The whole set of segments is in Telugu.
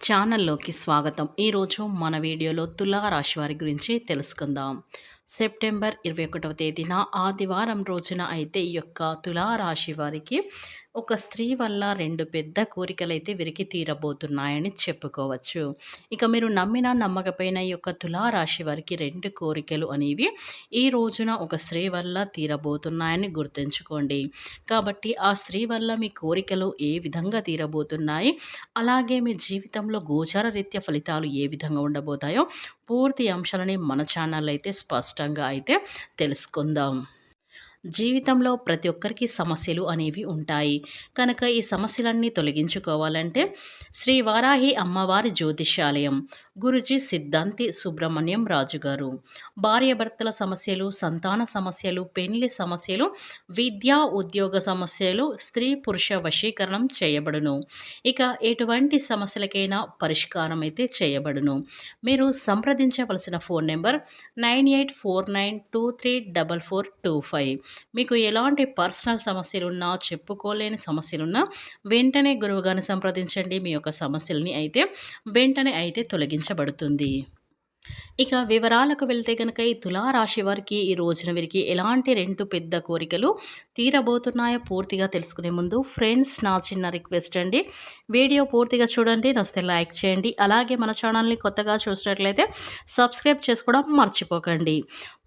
ఛానల్లోకి స్వాగతం. ఈరోజు మన వీడియోలో తులారాశి వారి గురించి తెలుసుకుందాం. సెప్టెంబర్ ఇరవై ఒకటవ తేదీన ఆదివారం రోజున అయితే ఈ యొక్క తులారాశి వారికి ఒక స్త్రీ వల్ల రెండు పెద్ద కోరికలు అయితే వీరికి తీరబోతున్నాయని చెప్పుకోవచ్చు. ఇక మీరు నమ్మినా నమ్మకపోయిన ఈ యొక్క తులారాశి వారికి రెండు కోరికలు అనేవి ఈ రోజున ఒక స్త్రీ వల్ల తీరబోతున్నాయని గుర్తుంచుకోండి. కాబట్టి ఆ స్త్రీ వల్ల మీ కోరికలు ఏ విధంగా తీరబోతున్నాయి? అలాగే మీ జీవితంలో గోచార రీత్యా ఫలితాలు ఏ విధంగా ఉండబోతాయో పూర్తి అంశాలని మన ఛానల్ అయితే స్పష్టంగా అయితే తెలుసుకుందాం. జీవితంలో ప్రతి ఒక్కరికి సమస్యలు అనేవి ఉంటాయి. కనుక ఈ సమస్యలన్నీ తొలగించుకోవాలంటే శ్రీ వారాహి అమ్మవారి జ్యోతిష్యాలయం. గురుజీ సిద్ధాంతి సుబ్రహ్మణ్యం రాజు గారు భార్యాభర్తల సమస్యలు సంతాన సమస్యలు పెళ్ళి సమస్యలు విద్యా ఉద్యోగ సమస్యలు స్త్రీ పురుష వశీకరణం చేయబడును. ఇక ఎటువంటి సమస్యలకైనా పరిష్కారం అయితే చేయబడును. మీరు సంప్రదించవలసిన phone number nine eight four nine two three double four two five. మీకు ఎలాంటి పర్సనల్ సమస్యలున్నా చెప్పుకోలేని సమస్యలున్నా వెంటనే గురువుగారిని సంప్రదించండి. మీ యొక్క సమస్యలని అయితే వెంటనే అయితే తొలగించండి తొలగించబడుతుంది ఇక వివరాలకు వెళ్తే కనుక ఈ తులారాశి వారికి ఈ రోజున వీరికి ఎలాంటి రెండు పెద్ద కోరికలు తీరబోతున్నాయో పూర్తిగా తెలుసుకునే ముందు ఫ్రెండ్స్ నా చిన్న రిక్వెస్ట్ అండి. వీడియో పూర్తిగా చూడండి నస్తే లైక్ చేయండి. అలాగే మన ఛానల్ని కొత్తగా చూసినట్లయితే సబ్స్క్రైబ్ చేసుకోవడం మర్చిపోకండి.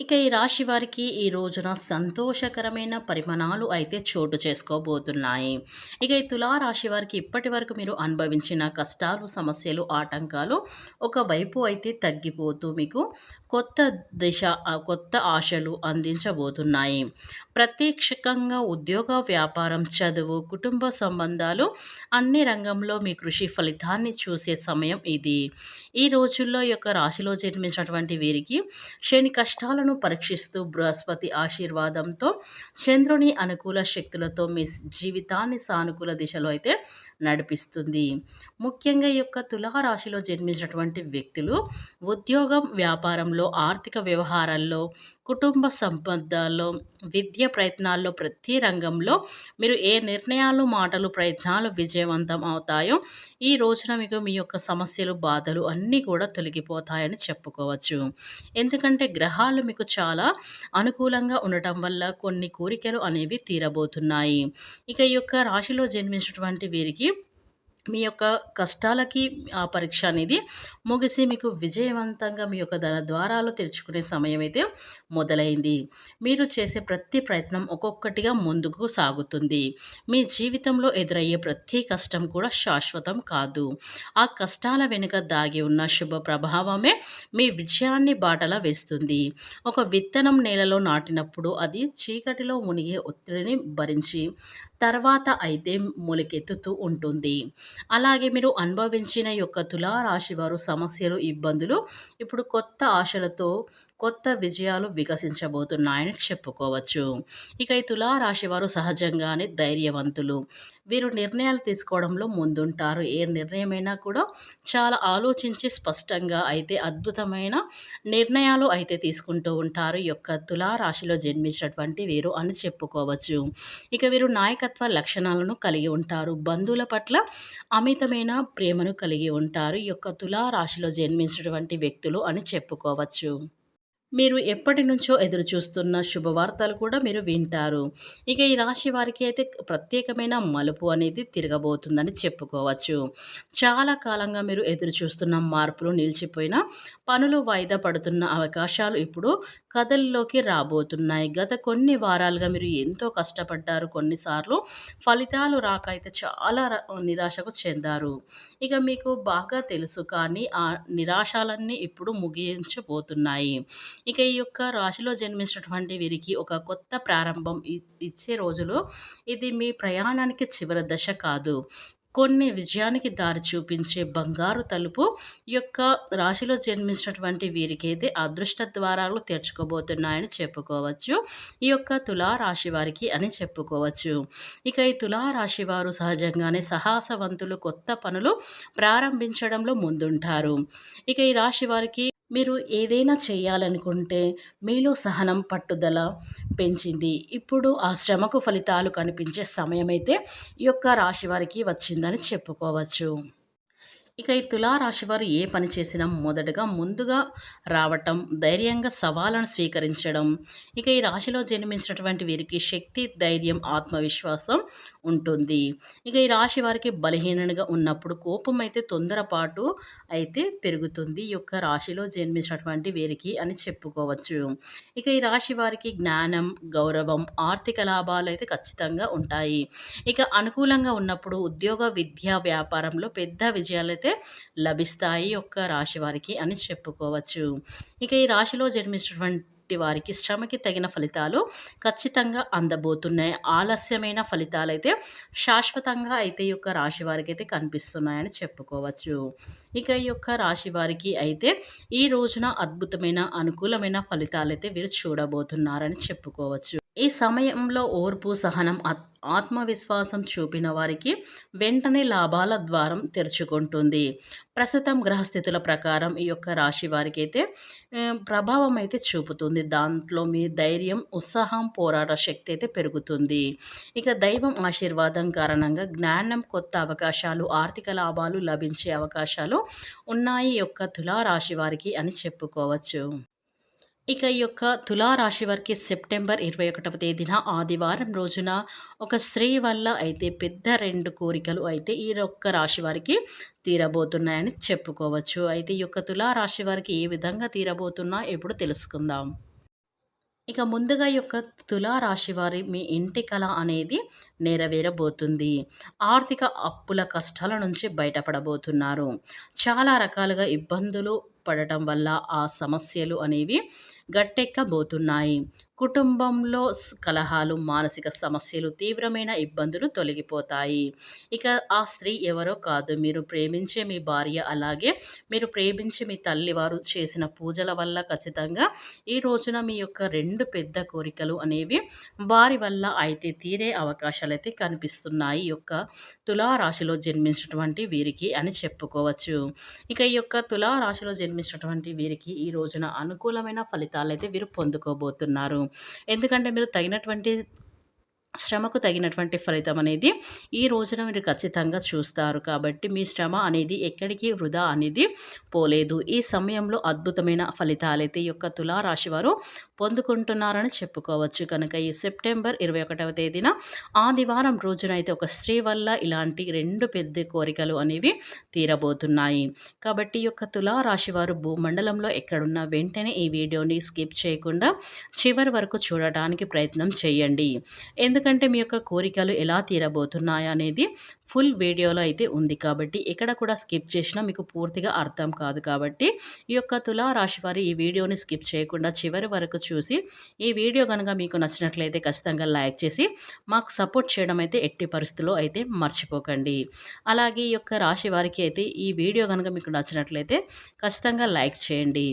ఇక ఈ రాశి వారికి ఈ రోజున సంతోషకరమైన పరిమాణాలు అయితే చోటు చేసుకోబోతున్నాయి. ఇక ఈ తులారాశి వారికి ఇప్పటి వరకు మీరు అనుభవించిన కష్టాలు సమస్యలు ఆటంకాలు ఒకవైపు అయితే తగ్గిపోతూ మీకు కొత్త దిశ కొత్త ఆశలు అందించబోతున్నాయి. ప్రత్యక్షకంగా ఉద్యోగ వ్యాపారం చదువు కుటుంబ సంబంధాలు అన్ని రంగంలో మీ కృషి ఫలితాన్ని చూసే సమయం ఇది. ఈ రోజుల్లో యొక్క రాశిలో జన్మించినటువంటి వీరికి శని కష్టాలను పరీక్షిస్తూ బృహస్పతి ఆశీర్వాదంతో చంద్రుని అనుకూల శక్తులతో మీ జీవితాన్ని సానుకూల దిశలో అయితే నడిపిస్తుంది. ముఖ్యంగా ఈ యొక్క తులారాశిలో జన్మించినటువంటి వ్యక్తులు ఉద్యోగం వ్యాపారంలో ఆర్థిక వ్యవహారాల్లో కుటుంబ సంబంధాల్లో విద్య ప్రయత్నాల్లో ప్రతి రంగంలో మీరు ఏ నిర్ణయాలు మాటలు ప్రయత్నాలు విజయవంతం అవుతాయో ఈ రోజున మీకు మీ యొక్క సమస్యలు బాధలు అన్నీ కూడా తొలగిపోతాయని చెప్పుకోవచ్చు. ఎందుకంటే గ్రహాలు మీకు చాలా అనుకూలంగా ఉండటం వల్ల కొన్ని కోరికలు అనేవి తీరబోతున్నాయి. ఇక ఈ యొక్క రాశిలో జన్మించినటువంటి వీరికి మీ యొక్క కష్టాలకి ఆ పరీక్ష అనేది ముగిసి మీకు విజయవంతంగా మీ యొక్క ధన ద్వారాలు తెరుచుకునే సమయం అయితే మొదలైంది. మీరు చేసే ప్రతి ప్రయత్నం ఒక్కొక్కటిగా ముందుకు సాగుతుంది. మీ జీవితంలో ఎదురయ్యే ప్రతి కష్టం కూడా శాశ్వతం కాదు. ఆ కష్టాల వెనుక దాగి ఉన్న శుభ ప్రభావమే మీ విజయాన్ని బాటలా వేస్తుంది. ఒక విత్తనం నేలలో నాటినప్పుడు అది చీకటిలో మునిగే ఒత్తిడిని భరించి తర్వాత అయితే మొలకెత్తుతూ ఉంటుంది. అలాగే మీరు అనుభవించిన యొక్క తులారాశి వారు సమస్యలు ఇబ్బందులు ఇప్పుడు కొత్త ఆశలతో కొత్త విజయాలు వికసించబోతున్నాయని చెప్పుకోవచ్చు. ఇక ఈ తులారాశి వారు సహజంగానే ధైర్యవంతులు. వీరు నిర్ణయాలు తీసుకోవడంలో ముందుంటారు. ఏ నిర్ణయమైనా కూడా చాలా ఆలోచించి స్పష్టంగా అయితే అద్భుతమైన నిర్ణయాలు అయితే తీసుకుంటూ ఉంటారు. యొక్క తులారాశిలో జన్మించినటువంటి వీరు అని చెప్పుకోవచ్చు. ఇక వీరు నాయకత్వ లక్షణాలను కలిగి ఉంటారు. బంధువుల పట్ల అమితమైన ప్రేమను కలిగి ఉంటారు. ఈ యొక్క తులారాశిలో జన్మించినటువంటి వ్యక్తులు అని చెప్పుకోవచ్చు. మీరు ఎప్పటి నుంచో ఎదురు చూస్తున్న శుభవార్తలు కూడా మీరు వింటారు. ఇక ఈ రాశి వారికి అయితే ప్రత్యేకమైన మలుపు అనేది తిరగబోతుందని చెప్పుకోవచ్చు. చాలా కాలంగా మీరు ఎదురు చూస్తున్న మార్పులు నిలిచిపోయిన పనులు వాయిదా పడుతున్న అవకాశాలు ఇప్పుడు కథల్లోకి రాబోతున్నాయి. గత కొన్ని వారాలుగా మీరు ఎంతో కష్టపడ్డారు. కొన్నిసార్లు ఫలితాలు రాక అయితే చాలా నిరాశకు చెందారు. ఇక మీకు బాగా తెలుసు కానీ ఆ నిరాశాలన్నీ ఇప్పుడు ముగించబోతున్నాయి. ఇక ఈ యొక్క రాశిలో జన్మించినటువంటి వీరికి ఒక కొత్త ప్రారంభం ఇచ్చే రోజులు. ఇది మీ ప్రయాణానికి చివరి దశ కాదు. కొన్ని విజయానికి దారి చూపించే బంగారు తలుపు ఈ యొక్క రాశిలో జన్మించినటువంటి వీరికైతే అదృష్ట ద్వారాలు తెరుచుకోబోతున్నాయని చెప్పుకోవచ్చు. ఈ యొక్క తులారాశి వారికి అని చెప్పుకోవచ్చు. ఇక ఈ తులారాశి వారు సహజంగానే సాహసవంతులు కొత్త పనులు ప్రారంభించడంలో ముందుంటారు. ఇక ఈ రాశి వారికి మీరు ఏదైనా చేయాలనుకుంటే మీలో సహనం పట్టుదల పెంచింది. ఇప్పుడు ఆ శ్రమకు ఫలితాలు కనిపించే సమయమైతే ఈ యొక్క రాశి వారికి వచ్చిందని చెప్పుకోవచ్చు. ఇక ఈ తులారాశి వారు ఏ పని చేసినా మొదటగా ముందుగా రావటం ధైర్యంగా సవాళ్ళను స్వీకరించడం. ఇక ఈ రాశిలో జన్మించినటువంటి వీరికి శక్తి ధైర్యం ఆత్మవిశ్వాసం ఉంటుంది. ఇక ఈ రాశి వారికి బలహీనంగా ఉన్నప్పుడు కోపం అయితే తొందరపాటు అయితే పెరుగుతుంది. ఈ యొక్క రాశిలో జన్మించినటువంటి వీరికి అని చెప్పుకోవచ్చు. ఇక ఈ రాశి వారికి జ్ఞానం గౌరవం ఆర్థిక లాభాలు అయితే ఖచ్చితంగా ఉంటాయి. ఇక అనుకూలంగా ఉన్నప్పుడు ఉద్యోగ విద్యా వ్యాపారంలో పెద్ద విజయాలు అయితే లభిస్తాయి యొక్క రాశి వారికి అని చెప్పుకోవచ్చు. ఇక ఈ రాశిలో జన్మించినటువంటి వారికి శ్రమకి తగిన ఫలితాలు ఖచ్చితంగా అందబోతున్నాయి. ఆలస్యమైన ఫలితాలు అయితే శాశ్వతంగా అయితే ఈ యొక్క రాశి వారికి అయితే కనిపిస్తున్నాయని చెప్పుకోవచ్చు. ఇక ఈ యొక్క రాశి వారికి అయితే ఈ రోజున అద్భుతమైన అనుకూలమైన ఫలితాలు అయితే వీరు చూడబోతున్నారని చెప్పుకోవచ్చు. ఈ సమయంలో ఓర్పు సహనం ఆత్మవిశ్వాసం చూపిన వారికి వెంటనే లాభాల ద్వారం తెరుచుకుంటుంది. ప్రస్తుతం గ్రహస్థితుల ప్రకారం ఈ యొక్క రాశి వారికి అయితే ప్రభావం అయితే చూపుతుంది. దాంట్లో మీ ధైర్యం ఉత్సాహం పోరాట శక్తి అయితే పెరుగుతుంది. ఇక దైవం ఆశీర్వాదం కారణంగా జ్ఞానం కొత్త అవకాశాలు ఆర్థిక లాభాలు లభించే అవకాశాలు ఉన్నాయి యొక్క తులారాశి వారికి అని చెప్పుకోవచ్చు. ఇక ఈ యొక్క తులారాశి వారికి సెప్టెంబర్ ఇరవై ఒకటవ తేదీన ఆదివారం రోజున ఒక స్త్రీ వల్ల అయితే పెద్ద రెండు కోరికలు అయితే ఈ యొక్క రాశి వారికి తీరబోతున్నాయని చెప్పుకోవచ్చు. అయితే ఈ యొక్క తులారాశి వారికి ఏ విధంగా తీరబోతున్నా ఎప్పుడు తెలుసుకుందాం. ఇక ముందుగా యొక్క తులారాశి వారి మీ ఇంటి కళ అనేది నెరవేరబోతుంది. ఆర్థిక అప్పుల కష్టాల నుంచి బయటపడబోతున్నారు. చాలా రకాలుగా ఇబ్బందులు పడటం వల్ల ఆ సమస్యలు అనేవి గట్టెక్కబోతున్నాయి. కుటుంబంలో కలహాలు మానసిక సమస్యలు తీవ్రమైన ఇబ్బందులు తొలగిపోతాయి. ఇక ఆ స్త్రీ ఎవరో కాదు. మీరు ప్రేమించే మీ భార్య అలాగే మీరు ప్రేమించే మీ తల్లివారు చేసిన పూజల వల్ల ఖచ్చితంగా ఈ రోజున మీ యొక్క రెండు పెద్ద కోరికలు అనేవి వారి వల్ల అయితే తీరే అవకాశాలు అయితే కనిపిస్తున్నాయి. ఈ యొక్క తులారాశిలో జన్మించినటువంటి వీరికి అని చెప్పుకోవచ్చు. ఇక ఈ యొక్క తులారాశిలో జన్మించినటువంటి వీరికి ఈ రోజున అనుకూలమైన ఫలితాలు అయితే వీరు పొందుకోబోతున్నారు. ఎందుకంటే మీరు తగినటువంటి శ్రమకు తగినటువంటి ఫలితం అనేది ఈ రోజున మీరు ఖచ్చితంగా చూస్తారు. కాబట్టి మీ శ్రమ అనేది ఎక్కడికి వృధా అనేది పోలేదు. ఈ సమయంలో అద్భుతమైన ఫలితాలైతే ఈ యొక్క తులారాశి వారు పొందుకుంటున్నారని చెప్పుకోవచ్చు. కనుక ఈ సెప్టెంబర్ ఇరవై ఒకటవ తేదీన ఆదివారం రోజున అయితే ఒక స్త్రీ వల్ల ఇలాంటి రెండు పెద్ద కోరికలు అనేవి తీరబోతున్నాయి. కాబట్టి ఈ యొక్క తులారాశి వారు భూమండలంలో ఎక్కడున్నా వెంటనే ఈ వీడియోని స్కిప్ చేయకుండా చివరి వరకు చూడటానికి ప్రయత్నం చేయండి. ఎందుకంటే ఎందుకంటే మీ యొక్క కోరికలు ఎలా తీరబోతున్నాయి అనేది ఫుల్ వీడియోలో అయితే ఉంది కాబట్టి ఎక్కడ కూడా స్కిప్ చేసినా మీకు పూర్తిగా అర్థం కాదు కాబట్టి ఈ యొక్క తులా రాశి వారి ఈ వీడియోని స్కిప్ చేయకుండా చివరి వరకు చూసి ఈ వీడియో కనుక మీకు నచ్చినట్లయితే ఖచ్చితంగా లైక్ చేసి మాకు సపోర్ట్ చేయడం అయితే ఎట్టి పరిస్థితుల్లో అయితే మర్చిపోకండి. అలాగే ఈ యొక్క రాశి వారికి అయితే ఈ వీడియో కనుక మీకు నచ్చినట్లయితే ఖచ్చితంగా లైక్ చేయండి.